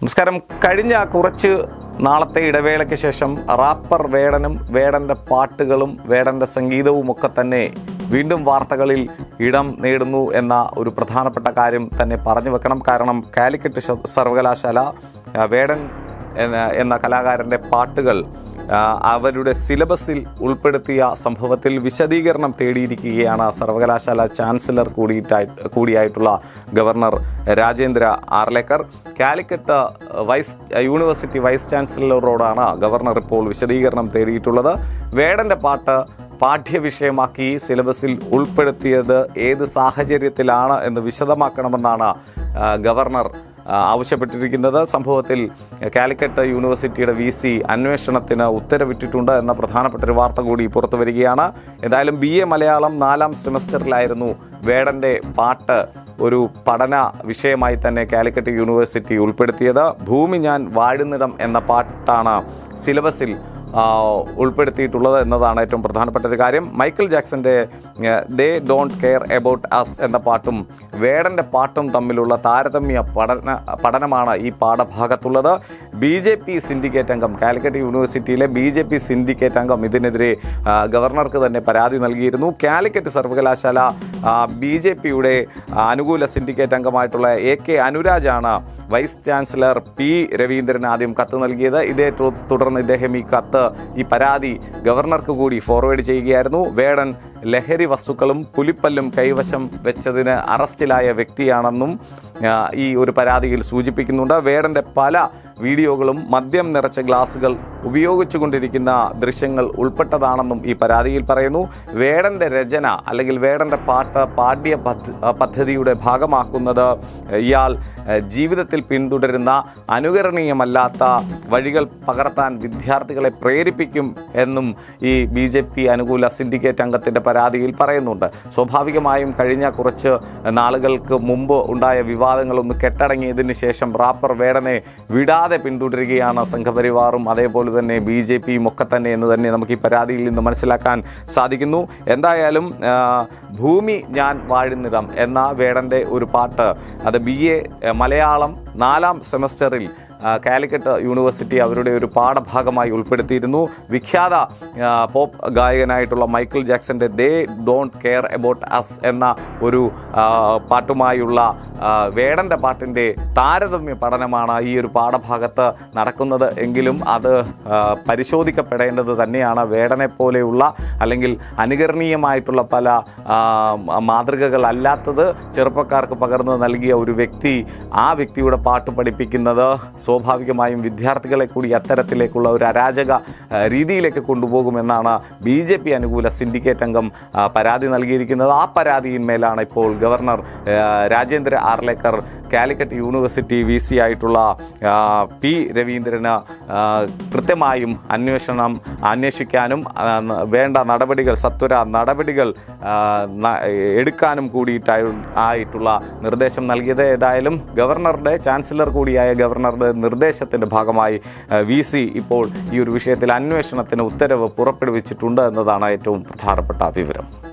നമസ്കാരം. കഴിഞ്ഞ കുറച്ച് നാളത്തെ ഇടവേളയ്ക്ക് ശേഷം റാപ്പർ വേടനും വേടന്റെ പാട്ടുകളും വേടന്റെ സംഗീതവും ഒക്കെ തന്നെ വീണ്ടും വാർത്തകളിൽ ഇടം നേടുന്നു എന്ന ഒരു പ്രധാനപ്പെട്ട കാര്യം തന്നെ പറഞ്ഞു വെക്കണം. കാരണം കാലിക്കറ്റ് സർവകലാശാല വേടൻ എന്ന കലാകാരന്റെ പാട്ടുകൾ അവരുടെ സിലബസിൽ ഉൾപ്പെടുത്തിയ സംഭവത്തിൽ വിശദീകരണം തേടിയിരിക്കുകയാണ് സർവകലാശാല ചാൻസലർ കൂടിയിട്ടായി കൂടിയായിട്ടുള്ള governor Rajendra Arlekar. Calicut vice university vice ചാൻസലറോടാണ് governor ഇപ്പോൾ വിശദീകരണം തേടിയിട്ടുള്ളത്. വേടന്റെ പാട്ട് പാഠ്യവിഷയമാക്കി സിലബസിൽ ഉൾപ്പെടുത്തിയത് ഏത് സാഹചര്യത്തിലാണ് എന്ന് വിശദമാക്കണമെന്നാണ് ഗവർണർ ആവശ്യപ്പെട്ടിരിക്കുന്നത്. സംഭവത്തിൽ കാലിക്കറ്റ് യൂണിവേഴ്സിറ്റിയുടെ വി സി അന്വേഷണത്തിന് ഉത്തരവിട്ടിട്ടുണ്ട് എന്ന പ്രധാനപ്പെട്ട ഒരു വാർത്ത കൂടി പുറത്തു വരികയാണ്. എന്തായാലും ബി എ മലയാളം നാലാം സെമസ്റ്ററിലായിരുന്നു വേടന്റെ പാട്ട് ഒരു പഠന വിഷയമായി തന്നെ കാലിക്കറ്റ് യൂണിവേഴ്സിറ്റി ഉൾപ്പെടുത്തിയത്. ഭൂമി ഞാൻ വാഴുന്നിടം എന്ന പാട്ടാണ് സിലബസിൽ ഉൾപ്പെടുത്തിയിട്ടുള്ളത് എന്നതാണ് ഏറ്റവും പ്രധാനപ്പെട്ട ഒരു കാര്യം. Michael ജാക്സന്റെ they don't care about us എന്ന പാട്ടും വേടന്റെ പാട്ടും തമ്മിലുള്ള താരതമ്യ പഠന പഠനമാണ് ഈ പാഠഭാഗത്തുള്ളത്. ബി ജെ പി സിൻഡിക്കേറ്റ് അംഗം കാലിക്കറ്റ് യൂണിവേഴ്സിറ്റിയിലെ ബി ജെ പി സിൻഡിക്കേറ്റ് അംഗം ഇതിനെതിരെ ഗവർണർക്ക് തന്നെ പരാതി നൽകിയിരുന്നു. കാലിക്കറ്റ് സർവകലാശാല ബി ജെ പിയുടെ അനുകൂല സിൻഡിക്കേറ്റ് അംഗമായിട്ടുള്ള എ കെ അനുരാജാണ് വൈസ് ചാൻസലർ പി രവീന്ദ്രൻ ആദ്യം കത്ത് നൽകിയത്. ഇതേ തുടർന്ന് ഇദ്ദേഹം ഈ കത്ത് ഈ പരാതി ഗവർണർക്ക് കൂടി ഫോർവേഡ് ചെയ്യുകയായിരുന്നു. വേടൻ ലഹരി വസ്തുക്കളും പുലിപ്പല്ലും കൈവശം വെച്ചതിന് അറസ്റ്റിലായ വ്യക്തിയാണെന്നും ഈ ഒരു പരാതിയിൽ സൂചിപ്പിക്കുന്നുണ്ട്. വേടന്റെ പല വീഡിയോകളും മദ്യം നിറച്ച ഗ്ലാസുകൾ ഉപയോഗിച്ചുകൊണ്ടിരിക്കുന്ന ദൃശ്യങ്ങൾ ഉൾപ്പെട്ടതാണെന്നും ഈ പരാതിയിൽ പറയുന്നു. വേടന്റെ രചന അല്ലെങ്കിൽ വേടന്റെ പാട്ട് പാഠ്യ പദ്ധതിയുടെ ഭാഗമാക്കുന്നത് ഇയാൾ ജീവിതത്തിൽ പിന്തുടരുന്ന അനുകരണീയമല്ലാത്ത വഴികൾ പകർത്താൻ വിദ്യാർത്ഥികളെ പ്രേരിപ്പിക്കും എന്നും ഈ ബി അനുകൂല സിൻഡിക്കേറ്റ് അംഗത്തിന്റെ പരാതിയിൽ പറയുന്നുണ്ട്. സ്വാഭാവികമായും കഴിഞ്ഞ കുറച്ച് നാളുകൾക്ക് മുമ്പ് ഉണ്ടായ വിവാദങ്ങളൊന്ന് കെട്ടടങ്ങിയതിന് ശേഷം റാപ്പർ വേടനെ വിടാതെ പിന്തുടരുകയാണ് സംഘപരിവാറും. അതേപോലെ തന്നെ ബി ജെ പിയും ഒക്കെ തന്നെ എന്ന് തന്നെ നമുക്ക് ഈ പരാതിയിൽ നിന്ന് മനസ്സിലാക്കാൻ സാധിക്കുന്നു. എന്തായാലും ഭൂമി ഞാൻ വാഴുന്നിടം എന്ന വേടന്റെ ഒരു പാട്ട് അത് ബി എ മലയാളം നാലാം സെമസ്റ്ററിൽ കാലിക്കറ്റ് യൂണിവേഴ്സിറ്റി അവരുടെ ഒരു പാഠഭാഗമായി ഉൾപ്പെടുത്തിയിരുന്നു. വിഖ്യാത പോപ്പ് ഗായകനായിട്ടുള്ള Michael ജാക്സന്റെ they don't care about us എന്ന ഒരു പാട്ടുമായുള്ള വേടന്റെ പാട്ടിന്റെ താരതമ്യ പഠനമാണ് ഈ ഒരു പാഠഭാഗത്ത് നടക്കുന്നത്. എങ്കിലും അത് പരിശോധിക്കപ്പെടേണ്ടത് തന്നെയാണ്. വേടനെ പോലെയുള്ള അല്ലെങ്കിൽ അനുകരണീയമായിട്ടുള്ള പല മാതൃകകൾ അല്ലാത്തത് ചെറുപ്പക്കാർക്ക് പകർന്നു നൽകിയ ഒരു വ്യക്തി ആ വ്യക്തിയുടെ പാട്ട് പഠിപ്പിക്കുന്നത് സ്വാഭാവികമായും വിദ്യാർത്ഥികളെ കൂടി അത്തരത്തിലേക്കുള്ള ഒരു അരാജക രീതിയിലേക്ക് കൊണ്ടുപോകുമെന്നാണ് ബി ജെ പി അനുകൂല സിൻഡിക്കേറ്റ് അംഗം പരാതി നൽകിയിരിക്കുന്നത്. ആ പരാതിയിന്മേലാണ് ഇപ്പോൾ governor Rajendra Arlekar Calicut university V C ആയിട്ടുള്ള പി രവീന്ദ്രന് കൃത്യമായും അന്വേഷണം അന്വേഷിക്കാനും വേണ്ട നടപടികൾ സത്വര നടപടികൾ എടുക്കാനും കൂടിയിട്ടായി ആയിട്ടുള്ള നിർദ്ദേശം നൽകിയത്. ഏതായാലും ഗവർണറുടെ ചാൻസലർ കൂടിയായ ഗവർണറുടെ നിർദ്ദേശത്തിന്റെ ഭാഗമായി വി സി ഇപ്പോൾ ഈ ഒരു വിഷയത്തിൽ അന്വേഷണത്തിന് ഉത്തരവ് പുറപ്പെടുവിച്ചിട്ടുണ്ട് എന്നതാണ് ഏറ്റവും പ്രധാനപ്പെട്ട വിവരം.